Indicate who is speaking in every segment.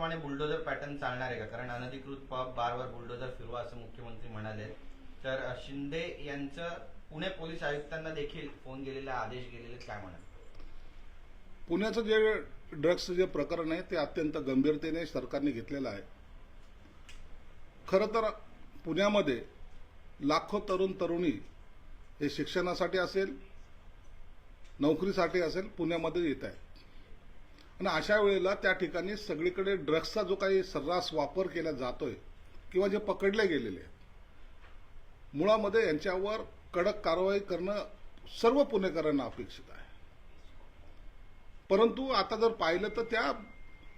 Speaker 1: त्याप्रमाणे bulldozer pattern चालणार आहे का? कारण अनधिकृत पब बारवर बुलडोजर फिरवा असं मुख्यमंत्री म्हणाले. तर शिंदे यांचं पुणे पोलीस आयुक्तांना देखील फोन गेलेला आदेश गेलेले काय म्हणाल?
Speaker 2: पुण्याचं जे ड्रग्सचं जे प्रकरण आहे ते अत्यंत गंभीरतेने सरकारने घेतलेलं आहे. खरं तर पुण्यामध्ये लाखो तरुण तरुणी हे शिक्षणासाठी असेल नोकरीसाठी असेल पुण्यामध्ये येत आहे. आणि अशा वेळेला त्या ठिकाणी सगळीकडे ड्रग्सचा जो काही सर्रास वापर केला जातोय किंवा जे पकडले गेलेले आहेत मुळामध्ये यांच्यावर कडक कारवाई करणं सर्व पुणेकरांना अपेक्षित आहे. परंतु आता जर पाहिलं तर त्या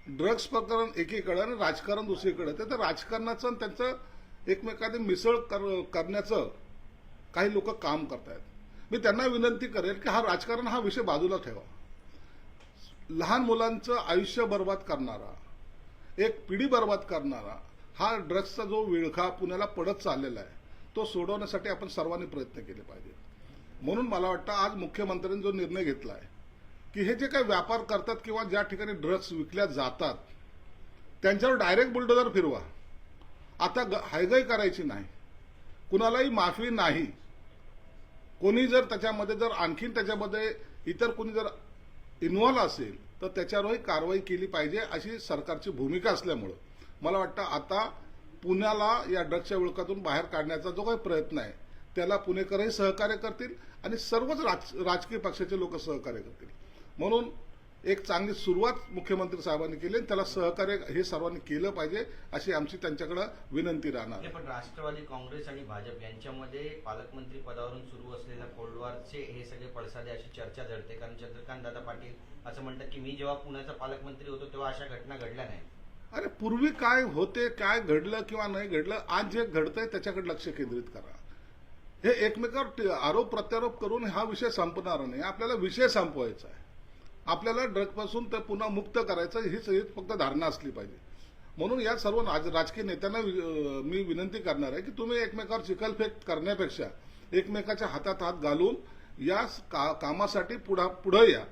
Speaker 2: ड्रग्स प्रकरण एकीकडे आणि राजकारण दुसरीकडे तर त्या राजकारणाचं आणि त्यांचं एकमेकांनी मिसळ कर करण्याचं काही लोक काम करतायत. मी त्यांना विनंती करेल की हा राजकारण हा विषय बाजूला ठेवा. लहान मुलांचं आयुष्य बर्बाद करणारा एक पिढी बर्बाद करणारा हा ड्रग्सचा जो विळखा पुण्याला पडत चाललेला आहे तो सोडवण्यासाठी आपण सर्वांनी प्रयत्न केले पाहिजे. म्हणून मला वाटतं आज मुख्यमंत्र्यांनी जो निर्णय घेतला आहे की हे जे काही व्यापार करतात किंवा ज्या ठिकाणी ड्रग्स विकल्या जातात त्यांच्यावर डायरेक्ट बुलडोजर फिरवा. आता ग- हायगाई करायची नाही. कुणालाही माफी नाही. कोणी जर त्याच्यामध्ये जर आणखीन त्याच्यामध्ये इतर कोणी जर इन्व्हॉल्व असेल तर त्याच्यावरही कारवाई केली पाहिजे अशी सरकारची भूमिका असल्यामुळं. मला वाटतं आता पुण्याला या ड्रग्सच्या विळखातून बाहेर काढण्याचा जो काही प्रयत्न आहे त्याला पुणेकरही सहकार्य करतील आणि सर्वच राज राजकीय पक्षाचे लोक सहकार्य करतील. म्हणून एक चांगली सुरुवात मुख्यमंत्री साहेबांनी केली आणि त्याला सहकार्य हे सर्वांनी केलं पाहिजे अशी आमची त्यांच्याकडे विनंती राहणार.
Speaker 1: पण राष्ट्रवादी काँग्रेस आणि भाजप यांच्यामध्ये पालकमंत्री पदावरून सुरू असलेल्या कोल्ड वॉरचे हे सगळे पडसादे अशी चर्चा झडते. कारण चंद्रकांत दादा पाटील असं म्हणतात की मी जेव्हा पुण्याचा पालकमंत्री होतो तेव्हा अशा घटना घडल्या नाही
Speaker 2: अरे पूर्वी काय होते काय घडलं किंवा नाही घडलं आज जे घडतंय त्याच्याकडे लक्ष केंद्रित करा. हे एकमेकावर आरोप प्रत्यारोप करून हा विषय संपणार नाही. आपल्याला विषय संपवायचा आहे. आपल्याला ड्रगपासून ते पुन्हा मुक्त करायचं हीच हीच फक्त धारणा असली पाहिजे. म्हणून या सर्व राज- राजकीय नेत्यांना वि- मी विनंती करणार आहे की तुम्ही एकमेकावर चिखलफेक करण्यापेक्षा एकमेकाच्या हातात हात घालून या का- कामासाठी पुढा पुढे या.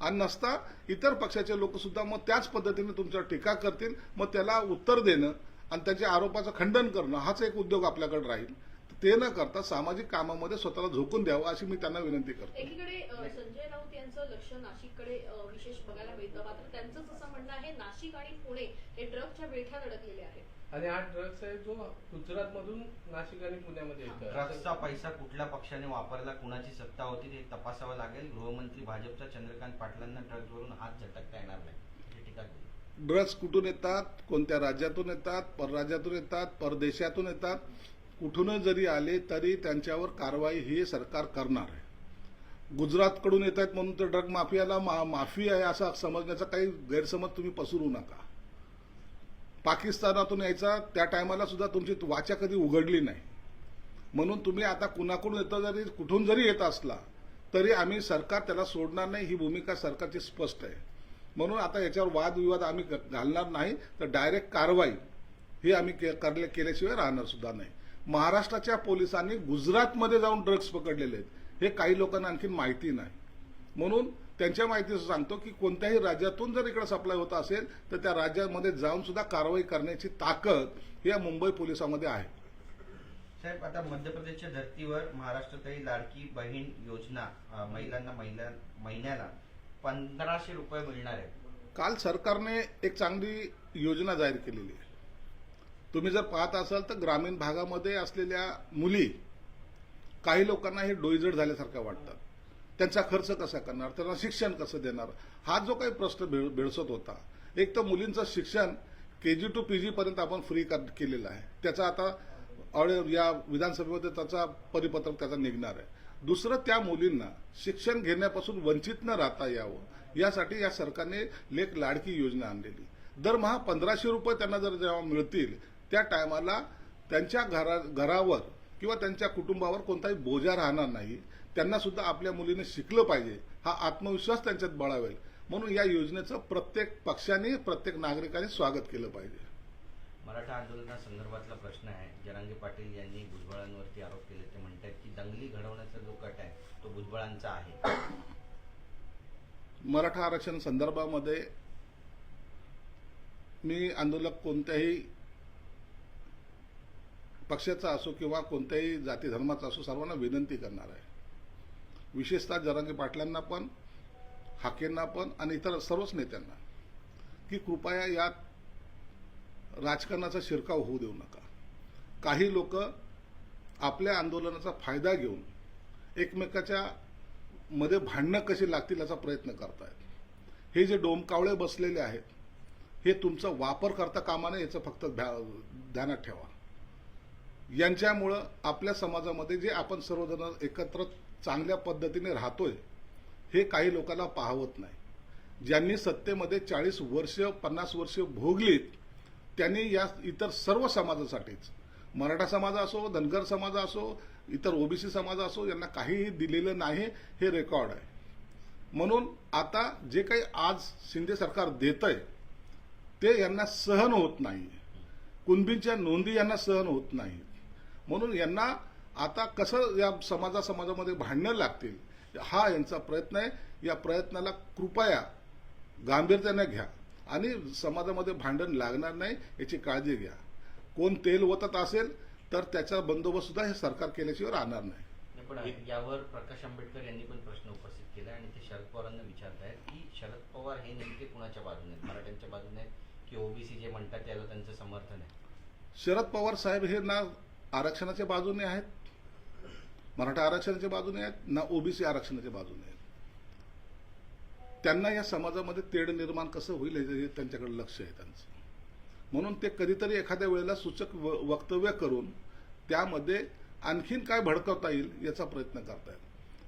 Speaker 2: आणि नसता इतर पक्षाचे लोक सुद्धा मग त्याच पद्धतीने तुमच्यावर टीका करतील मग त्याला उत्तर देणं आणि त्याच्या आरोपाचं खंडन करणं हाच एक उद्योग आपल्याकडे राहील. ते न करता सामाजिक कामामध्ये स्वतःला झोकून द्यावं अशी मी त्यांना विनंती करतो.
Speaker 3: एकीकडे संजय राऊत यांचं लक्ष नाशिककडे विशेष बघायला मिळतं. मात्र त्यांचं असं म्हणणं आहे नाशिक आणि पुणे हे ड्रगच्या विळख्यात अडकलेले आहेत.
Speaker 4: आणि हा ड्रग्स आहे जो गुजरात मधून नाशिक आणि पुण्यामध्ये येतो.
Speaker 1: ड्रग्सचा पैसा कुठल्या पक्षाने वापरला कुणाची सत्ता होती ते तपासावं लागेल. गृहमंत्री भाजपच्या चंद्रकांत पाटलांना ड्रग्जवरून हात झटकता येणार नाही. अशी टीका केली.
Speaker 2: ड्रग्स कुठून येतात? कोणत्या राज्यातून येतात? परराज्यातून येतात? परदेशातून येतात? कुठून जरी आले तरी त्यांच्यावर कारवाई ही सरकार करणार आहे. गुजरातकडून येत आहेत म्हणून तर ड्रग माफियाला मा, माफी आहे असा समजण्याचा काही गैरसमज तुम्ही पसरू नका. पाकिस्तानातून यायचा त्या टायमाला सुद्धा तुमची वाचा कधी उघडली नाही. म्हणून तुम्ही आता कुणाकडून येतं जरी कुठून जरी येत असला तरी आम्ही सरकार त्याला सोडणार नाही ही भूमिका सरकारची स्पष्ट आहे. म्हणून आता याच्यावर वादविवाद आम्ही घालणार नाही तर डायरेक्ट कारवाई ही आम्ही के- करले केल्याशिवाय राहणार सुद्धा नाही. महाराष्ट्राच्या पोलिसांनी गुजरातमध्ये जाऊन ड्रग्ज पकडलेले आहेत. हे काही लोकांना आणखी माहिती नाही. म्हणून त्यांच्या माहितीचं सांगतो की कोणत्याही राज्यातून जर इकडे सप्लाय होत असेल तर त्या राज्यामध्ये जाऊन सुद्धा कारवाई करण्याची ताकद या मुंबई पोलिसांमध्ये आहे.
Speaker 1: साहेब आता मध्य प्रदेशच्या धर्तीवर महाराष्ट्रातही लाडकी बहीण योजना महिलांना महिला महिन्याला पंधराशे रुपये मिळणार आहे
Speaker 2: काल सरकारने एक चांगली योजना जाहीर केलेली आहे. तुम्ही जर पाहत असाल तर ग्रामीण भागामध्ये असलेल्या मुली काही लोकांना हे डोईजड झाल्यासारख्या वाटतात त्यांचा खर्च कसा करणार? त्यांना शिक्षण कसं देणार? हा जो काही प्रश्न भेळ भेडसत होता एक तर मुलींचं शिक्षण के जी टू पी जी पर्यंत आपण फ्री केलेलं आहे. त्याचा आता या विधानसभेमध्ये त्याचा परिपत्रक त्याचा निघणार आहे. दुसरं त्या मुलींना शिक्षण घेण्यापासून वंचित न राहता यावं. यासाठी या सरकारने लेख लाडकी योजना आणलेली. दरमहा पंधराशे रुपये त्यांना जर जेव्हा मिळतील त्या टायमाला त्यांच्या घरा घरावर किंवा त्यांच्या कुटुंबावर कोणताही बोजा राहणार नाही. त्यांना सुद्धा आपल्या मुलीने शिकलं पाहिजे. हा आत्मविश्वास त्यांच्यात बळावेल. म्हणून या योजनेचं प्रत्येक पक्षाने प्रत्येक नागरिकाने स्वागत केलं पाहिजे.
Speaker 1: मराठा आंदोलनासंदर्भातला प्रश्न आहे. जरांगे पाटील यांनी भुजबळांवरती आरोप केले. ते म्हणतात की दंगली घडवण्याचा जो कट आहे तो भुजबळांचा आहे.
Speaker 2: मराठा आरक्षण संदर्भामध्ये मी आंदोलक कोणत्याही पक्षाचा असो किंवा कोणत्याही जाती धर्माचा असो सर्वांना विनंती करणार आहे. विशेषतः जरांगे पाटलांना पण हाकेंना पण आणि इतर सर्वच नेत्यांना की कृपया यात राजकारणाचा शिरकाव होऊ देऊ नका. काही लोक आपल्या आंदोलनाचा फायदा घेऊन एकमेकाच्या मध्ये भांडणं कशी लागतील याचा प्रयत्न करतायत. हे जे डोमकावळे बसलेले आहेत हे तुमचा वापर करता कामा नये याचं फक्त ध्या- ध्यानात ठेवा. यांच्यामुळं आपल्या समाजामध्ये जे आपण सर्वजण एकत्र चांगल्या पद्धतीने राहतोय हे काही लोकांना पाहवत नाही. ज्यांनी सत्तेमध्ये चाळीस वर्ष पन्नास वर्ष भोगलीत त्यांनी या इतर सर्व समाजासाठीच मराठा समाज असो धनगर समाज असो इतर ओबीसी समाज असो यांना काहीही दिलेलं नाही हे रेकॉर्ड आहे. म्हणून आता जे काही आज शिंदे सरकार देत आहे ते यांना सहन होत नाही. कुणबींच्या नोंदी यांना सहन होत नाहीत म्हणून यांना आता कसं या समाजा समाजामध्ये भांडणं लागतील हा यांचा प्रयत्न आहे. या प्रयत्नाला कृपया गांभीर्याने घ्या आणि समाजामध्ये भांडण लागणार नाही याची काळजी घ्या. कोण तेल ओतत असेल तर त्याचा बंदोबस्त सुद्धा हे सरकार केल्याशिवाय राहणार नाही.
Speaker 1: पण यावर प्रकाश आंबेडकर यांनी पण प्रश्न उपस्थित केला आणि ते शरद पवारांना विचारत आहेत की शरद पवार हे नेमके कुणाच्या बाजूने आहेत? मराठ्यांच्या बाजूने आहेत? की ओबीसी जे म्हणतात त्याला त्यांचं समर्थन आहे?
Speaker 2: शरद पवार साहेब हे ना आरक्षणाच्या बाजूने आहेत. मराठा आरक्षणाच्या बाजूने आहेत ना ओबीसी आरक्षणाच्या बाजूने आहेत. त्यांना या समाजामध्ये तेढ निर्माण कसं होईल हे हे त्यांच्याकडे लक्ष आहे त्यांचं. म्हणून ते कधीतरी एखाद्या वेळेला सूचक व- वक्तव्य करून त्यामध्ये आणखीन काय भडकवता येईल याचा प्रयत्न करतायत.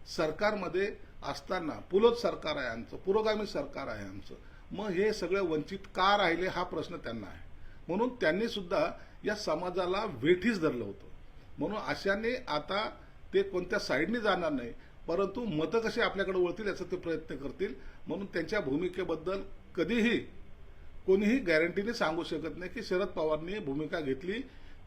Speaker 2: सरकारमध्ये असताना पुलोत सरकार आहे आमचं पुरोगामी सरकार आहे आमचं. मग हे सगळे वंचित का राहिले हा प्रश्न त्यांना आहे. म्हणून त्यांनी सुद्धा या समाजाला वेठीच धरलं होतं. म्हणून अशाने आता ते कोणत्या साईडने जाणार नाही परंतु मतं कशी आपल्याकडे वळतील याचा ते प्रयत्न करतील. म्हणून त्यांच्या भूमिकेबद्दल कधीही कोणीही गॅरंटीने सांगू शकत नाही की शरद पवारनी भूमिका घेतली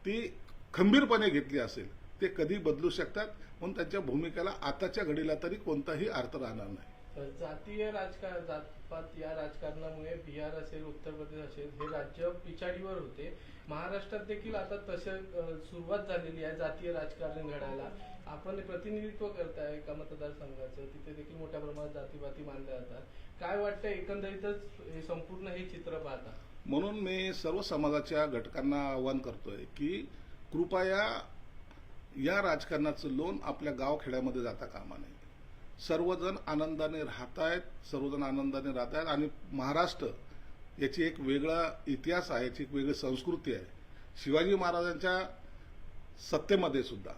Speaker 2: ती खंबीरपणे घेतली असेल. ते कधी बदलू शकतात म्हणून त्यांच्या भूमिकेला आताच्या घडीला तरी कोणताही अर्थ राहणार नाही.
Speaker 4: तर जातीय राजकारण जातपात या राजकारणामुळे बिहार असेल उत्तर प्रदेश असेल हे राज्य पिछाडीवर होते. महाराष्ट्रात देखील आता तसे सुरुवात झालेली आहे जातीय राजकारण घडायला. आपण प्रतिनिधित्व करताय एका मतदारसंघाचं. तिथे देखील मोठ्या प्रमाणात जातीपाती मानल्या जातात. काय वाटतं एकंदरीतच हे संपूर्ण हे चित्र पाहता?
Speaker 2: म्हणून मी सर्व समाजाच्या घटकांना आवाहन करतोय की कृपया या राजकारणाचं लोन आपल्या गावखेड्यामध्ये जाता कामा नये. सर्वजण आनंदाने राहत आहेत सर्वजण आनंदाने राहत आहेत आणि महाराष्ट्र याची एक वेगळा इतिहास आहे याची एक वेगळी संस्कृती आहे. शिवाजी महाराजांच्या सत्तेमध्ये सुद्धा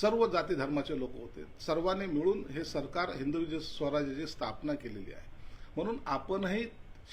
Speaker 2: सर्व जाती धर्माचे लोक होते. सर्वांनी मिळून हे सरकार हिंदू स्वराज्याची स्थापना केलेली आहे. म्हणून आपणही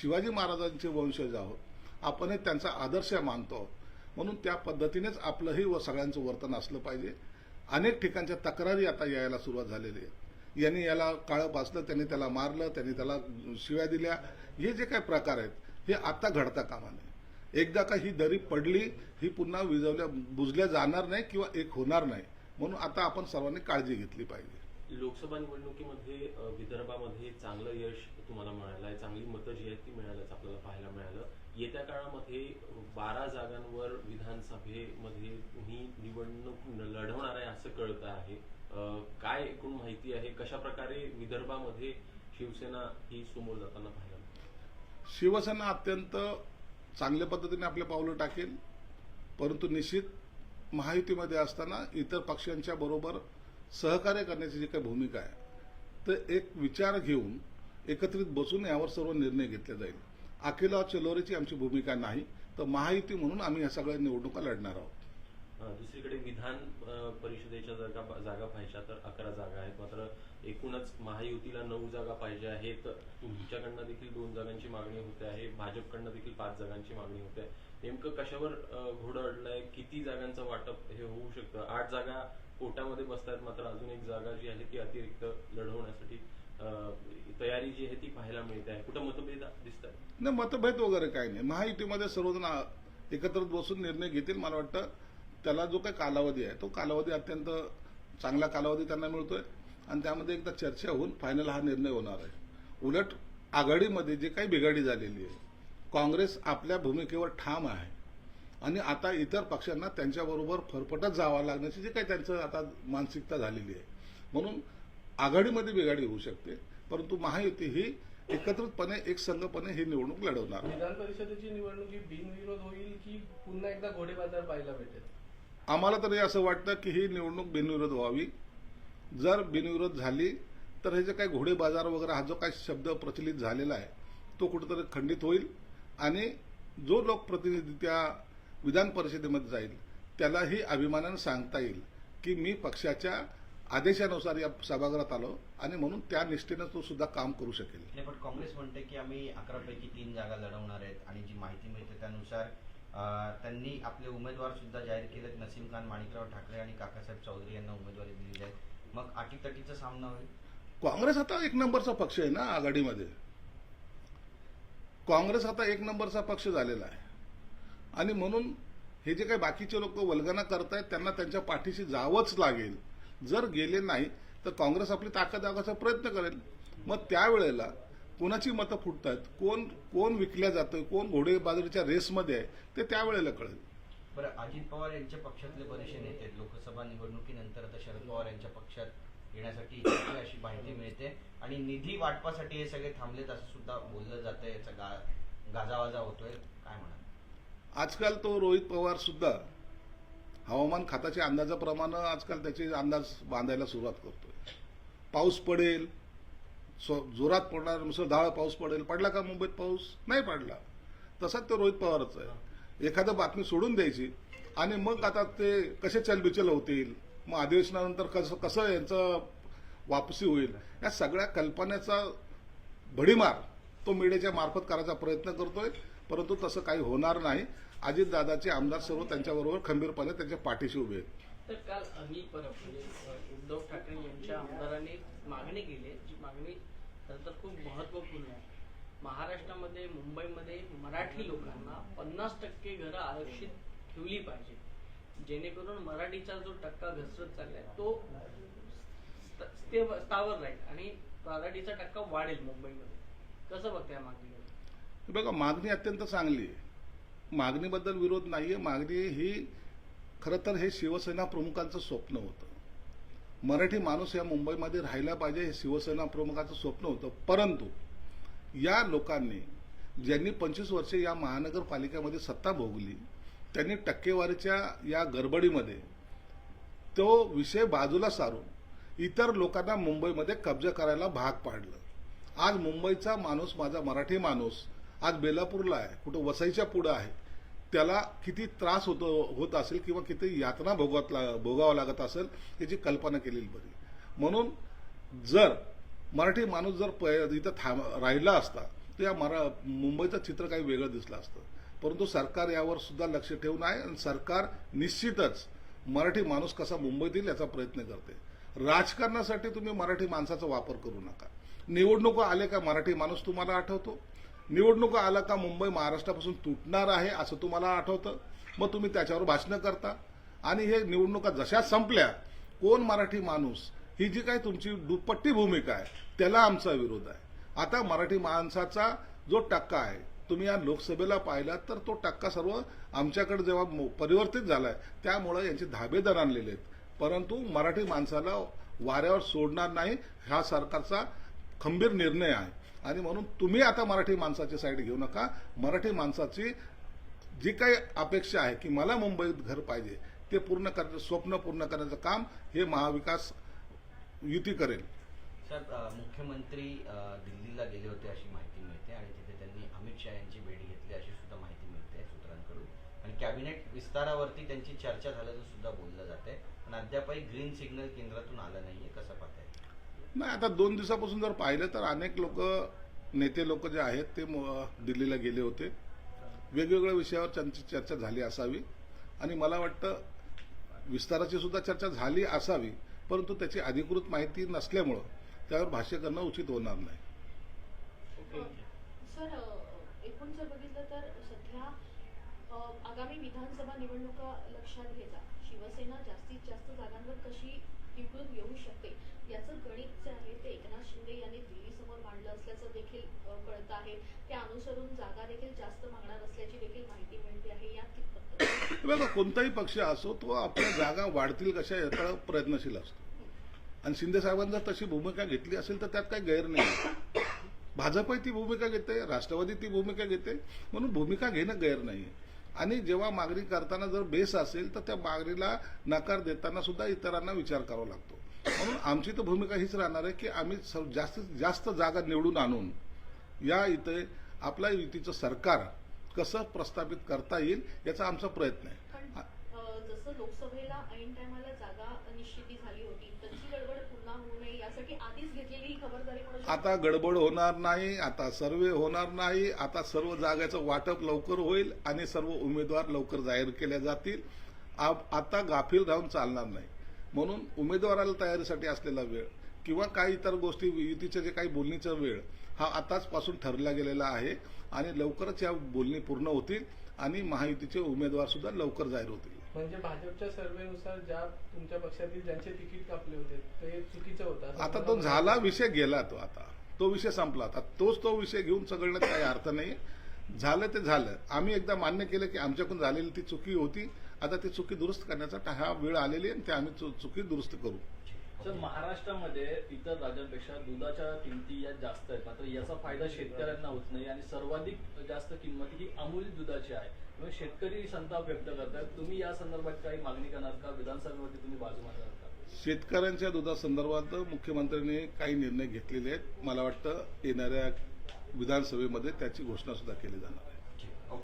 Speaker 2: शिवाजी महाराजांचे वंशज आहोत. आपणही त्यांचा आदर्श मानतो आहोत. म्हणून त्या पद्धतीनेच आपलंही व सगळ्यांचं वर्तन असलं पाहिजे. अनेक ठिकाणच्या तक्रारी आता यायला सुरुवात झालेली आहे यांनी याला काळं पासलं त्यांनी त्याला मारलं त्यांनी त्याला शिव्या दिल्या. हे जे काही प्रकार आहेत हे आता घडता कामा नये. एकदा का ही दरी पडली ही पुन्हा विजवल्या बुजल्या जाणार नाही किंवा एक होणार नाही म्हणून आता आपण सर्वांनी काळजी घेतली पाहिजे.
Speaker 5: लोकसभा निवडणुकीमध्ये विदर्भामध्ये चांगलं यश तुम्हाला मिळालं आहे चांगली मतं जी आहेत ती मिळाल्याचं आपल्याला पाहायला मिळालं. येत्या काळामध्ये बारा जागांवर विधानसभेमध्ये तुम्ही निवडणूक लढवणार आहे असं कळतं आहे. काय एकूण माहिती आहे? कशा प्रकारे विदर्भामध्ये शिवसेना ही समोर जाताना पाहायला
Speaker 2: शिवसेना अत्यंत चांगल्या पद्धतीने आपले पावलं टाकेल. परंतु निश्चित महायुतीमध्ये असताना इतर पक्षांच्या बरोबर सहकार्य करण्याची जी काही भूमिका आहे तर एक विचार घेऊन एकत्रित बसून यावर सर्व निर्णय घेतले जाईल. अखिला चलोरीची आमची भूमिका नाही. तर महायुती म्हणून आम्ही या सगळ्या निवडणुका लढणार आहोत.
Speaker 5: दुसरीकडे विधान परिषदेच्या जागा जागा पाहिजे तर अकरा जागा आहेत. मात्र एकूणच महायुतीला नऊ जागा पाहिजे आहेत. तुमच्याकडनं देखील दोन जागांची मागणी होते आहे. भाजपकडनं देखील पाच जागांची मागणी होते आहे. नेमकं कशावर अ, घोडं अडलंय? किती जागांचं वाटप हे होऊ शकतं? आठ जागा पोटामध्ये बसतात मात्र अजून एक जागा जी आहे ती अतिरिक्त लढवण्यासाठी तयारी जी आहे ती पाहायला मिळते आहे. कुठं मतभेद दिसत
Speaker 2: नाही मतभेद वगैरे काही नाही. महायुतीमध्ये सर्वजण एकत्र बसून निर्णय घेतील मला वाटतं. त्याला जो काही कालावधी आहे तो कालावधी अत्यंत चांगला कालावधी त्यांना मिळतोय. आणि त्यामध्ये एकदा चर्चा होऊन फायनल हा निर्णय होणार आहे. उलट आघाडीमध्ये जे काही बिघाडी झालेली आहे काँग्रेस आपल्या भूमिकेवर ठाम आहे. आणि आता इतर पक्षांना त्यांच्याबरोबर फरफटत जावं लागण्याची जी काही त्यांचं आता मानसिकता झालेली आहे. म्हणून आघाडीमध्ये बिघाडी होऊ शकते परंतु महायुती ही एकत्रितपणे एक संघपणे ही निवडणूक लढवणार.
Speaker 4: विधान परिषदेची निवडणूक ही बिनविरोध होईल की पुन्हा एकदा घोडेबाजार पाहायला भेटेल
Speaker 2: आम्हाला तरी असं वाटतं की ही निवडणूक बिनविरोध व्हावी जर बिनविरोध झाली तर हे जे काही घोडे बाजार वगैरे हा जो काही शब्द प्रचलित झालेला आहे तो कुठेतरी खंडित होईल आणि जो लोकप्रतिनिधी त्या विधान परिषदेमध्ये जाईल त्यालाही अभिमानानं सांगता येईल की मी पक्षाच्या आदेशानुसार या सभागृहात आलो आणि म्हणून त्या निष्ठेनं तो सुद्धा काम करू शकेल.
Speaker 1: पण काँग्रेस म्हणते की आम्ही अकरा पैकी तीन जागा लढवणार आहेत आणि जी माहिती मिळते त्यानुसार त्यांनी आपले उमेदवार सुद्धा जाहीर केलेत नसीम खान माणिकराव ठाकरे आणि काकासाहेब चौधरी यांना उमेदवारी दिलेली आहे मग अटीतटीचा सामना होईल.
Speaker 2: काँग्रेस आता एक नंबरचा पक्ष आहे ना आघाडीमध्ये. काँग्रेस आता एक नंबरचा पक्ष झालेला आहे. आणि म्हणून हे जे काही बाकीचे लोक वल्गना करतायत त्यांना त्यांच्या पाठीशी जावंच लागेल. जर गेले नाही तर काँग्रेस आपली ताकद दाखवायचा प्रयत्न करेल. मग त्यावेळेला कोणाची मतं फुटतात? कोण कोण विकल्या जातं कोण घोडेबाजारीच्या रेसमध्ये आहे? ते त्यावेळेला कळेल.
Speaker 1: बरं अजित पवार यांच्या पक्षातले बरेचसे नेते. लोकसभा निवडणुकीनंतर आता शरद पवार यांच्या पक्षात येण्यासाठी अशी माहिती मिळते. आणि निधी वाटपासाठी हे सगळे थांबलेत असं सुद्धा बोललं जातंय. याचा गा गाजावाजा होतोय. काय म्हणा
Speaker 2: आजकाल तो रोहित पवार सुद्धा हवामान खात्याच्या अंदाजाप्रमाणे आजकाल त्याचे अंदाज बांधायला सुरुवात करतोय. पाऊस पडेल सो- जोरात पडणार मुसळधाळ पाऊस पडेल पडला का मुंबईत पाऊस? नाही पडला. तसाच तो रोहित पवारच आहे. एखादं बातमी सोडून द्यायची आणि मग आता ते कसे चलबिचल होतील मग अधिवेशनानंतर कसं कसं यांचं वापसी होईल या सगळ्या कल्पनेचा भडीमार तो मीडियाच्या मार्फत करायचा प्रयत्न करतोय. परंतु तसं काही होणार नाही. अजितदादाचे आमदार सर्व त्यांच्याबरोबर खंबीरपणे त्यांच्या पाठीशी उभे आहेत.
Speaker 6: तर काल अनिल परब म्हणजे उद्धव ठाकरे यांच्या आमदारांनी मागणी केली आहे. जी मागणी खरं तर खूप महत्त्वपूर्ण आहे. महाराष्ट्रामध्ये मुंबईमध्ये मराठी लोकांना पन्नास टक्के घरं आरक्षित ठेवली पाहिजे. जेणेकरून मराठीचा जो टक्का घसरत चाललाय तो स्थावर राहील आणि मराठीचा टक्का वाढेल मुंबईमध्ये. कसं बघताय मागणी
Speaker 2: बघा मागणी अत्यंत चांगली आहे. मागणीबद्दल विरोध नाही आहे मागणी ही खरं तर हे शिवसेना प्रमुखांचं स्वप्न होतं. मराठी माणूस या मुंबईमध्ये राहिला पाहिजे हे शिवसेना प्रमुखाचं स्वप्न होतं. परंतु या लोकांनी ज्यांनी पंचवीस वर्षे या महानगरपालिकेमध्ये सत्ता भोगली त्यांनी टक्केवारीच्या या गडबडीमध्ये तो विषय बाजूला सारून इतर लोकांना मुंबईमध्ये कब्जा करायला भाग पाडलं. आज मुंबईचा माणूस माझा मराठी माणूस आज बेलापूरला आहे कुठं वसईच्या पुढं आहे त्याला किती त्रास होतो होत असेल किंवा किती यातना भोगत ला- भोगावं लागत असेल याची कल्पना केलेली बरी. म्हणून जर मराठी माणूस जर प- इथं थांब राहिला असता तर या मरा मुंबईचं चित्र काही वेगळं दिसलं असतं. परंतु सरकार यावर सुद्धा लक्ष ठेवून आहे आणि सरकार निश्चितच मराठी माणूस कसा मुंबईत येईल याचा प्रयत्न करते. राजकारणासाठी तुम्ही मराठी माणसाचा वापर करू नका. निवडणुका आले का मराठी माणूस तुम्हाला आठवतो? निवडणुका आला का मुंबई महाराष्ट्रापासून तुटणार आहे असं तुम्हाला आठवतं? मग तुम्ही त्याच्यावर भाषणं करता. आणि हे निवडणुका जशा संपल्या कोण मराठी माणूस ही जी काय तुमची दुप्पट्टी भूमिका आहे त्याला आमचा विरोध आहे. आता मराठी माणसाचा जो टक्का आहे तुम्ही या लोकसभेला पाहिला तर तो टक्का सर्व आमच्याकडे जेव्हा परिवर्तित परिवर्तित झालाय त्यामुळे यांचे धाबे दर आणलेले आहेत. परंतु मराठी माणसाला वाऱ्यावर सोडणार नाही हा सरकारचा खंबीर निर्णय आहे. आणि म्हणून तुम्ही आता मराठी माणसाची साईड घेऊ नका. मराठी माणसाची जी काही अपेक्षा आहे की मला मुंबईत घर पाहिजे ते पूर्ण करण्याचं स्वप्न पूर्ण करण्याचं काम हे महाविकास युती करेल.
Speaker 1: सर मुख्यमंत्री दिल्लीला गेले होते अशी माहिती मिळते आणि तिथे त्यांनी अमित शहा यांची भेट घेतली अशी सुद्धा माहिती मिळते सूत्रांकडून. आणि कॅबिनेट विस्तारावरती त्यांची चर्चा झाल्याचं सुद्धा बोललं आहे पण अद्यापही ग्रीन सिग्नल केंद्रातून आलं नाहीये कसं पाहताय?
Speaker 2: नाही आता दोन दिवसापासून जर पाहिलं तर अनेक लोक नेते लोक जे आहेत ते म- दिल्लीला गेले होते. वेगवेगळ्या विषयावर त्यांची चर्चा झाली असावी. आणि मला वाटतं विस्ताराची सुद्धा चर्चा झाली असावी परंतु त्याची अधिकृत माहिती नसल्यामुळं त्यावर भाष्य करणं उचित होणार नाही.
Speaker 3: सर एकूण जर बघितलं तर सध्या आगामी विधानसभा निवडणुका लक्षात घेता शिवसेना जास्तीत जास्त जागांवर कशी निवडून येऊ शकते? याचं गणित जे आहे ते एकनाथ शिंदे यांनी दिल्लीसमोर मांडलं असल्याचं देखील कळत आहे. त्या अनुसरून जागा देखील जास्त मागणार असल्याची देखील माहिती मिळते आहे. यात
Speaker 2: कोणताही पक्ष असो तो आपल्या जागा वाढतील कशा याचा प्रयत्नशील असतो. आणि शिंदे साहेबांनी जर तशी भूमिका घेतली असेल तर त्यात काही गैर नाही भाजपही ती भूमिका घेते राष्ट्रवादी ती भूमिका घेते म्हणून भूमिका घेणं गैर नाही आणि जेव्हा मागणी करताना जर बेस असेल तर त्या मागणीला नकार देताना सुद्धा इतरांना विचार करावा लागतो. म्हणून आमची तर भूमिका हीच राहणार आहे की आम्ही सर्व- जास्तीत जास्त जागा निवडून आणून या इथे आपल्या युतीचं सरकार कसं प्रस्थापित करता येईल याचा आमचा प्रयत्न आहे
Speaker 3: जसं लोकसभेला ऐन टायमाला जागा निश्चिती झाली होती त्याची गडबड पुन्हा होऊ नये यासाठी आधीच घेतलेली खबरदारी.
Speaker 2: आता गडबड होणार नाही आता सर्वे होणार नाही आता सर्व जागेचं वाटप लवकर होईल आणि सर्व उमेदवार लवकर जाहीर केले जातील आता गाफील राहून चालणार नाही म्हणून उमेदवाराला तयारीसाठी असलेला वेळ किंवा काही इतर गोष्टी युतीचे जे काही बोलणीचा वेळ हा आताच पासून ठरला गेलेला आहे आणि लवकरच या बोलणी पूर्ण होतील आणि महायुतीचे उमेदवार सुद्धा लवकर जाहीर होतील.
Speaker 4: म्हणजे भाजपच्या सर्वेनुसार ज्या तुमच्या पक्षातील ज्यांचे तिकीट कापले होते ते चुकीचं होतं
Speaker 2: आता तो झाला विषय गेला तो आता. तो विषय संपला. आता तोच तो विषय घेऊन सगळण्यात काही अर्थ नाही झालं ते झालं. आम्ही एकदा मान्य केलं की आमच्याकडून झालेली ती चुकी होती. आता ती चुकी दुरुस्त करण्याचा हा वेळ आलेली आहे आणि ते आम्ही चुकी दुरुस्त करू.
Speaker 7: सर महाराष्ट्रामध्ये इतर राज्यांपेक्षा दुधाच्या किमती या जास्त आहेत. मात्र याचा फायदा शेतकऱ्यांना होत नाही आणि सर्वाधिक जास्त किंमत ही अमूल दुधाची आहे. शेतकरी संताप व्यक्त करतात तुम्ही या संदर्भात काही मागणी करणार का? विधानसभेमध्ये तुम्ही बाजू मांडणार का?
Speaker 2: शेतकऱ्यांच्या दुधासंदर्भात मुख्यमंत्र्यांनी काही निर्णय घेतलेले आहेत. मला वाटतं येणाऱ्या विधानसभेमध्ये त्याची घोषणा सुद्धा केली जाणार.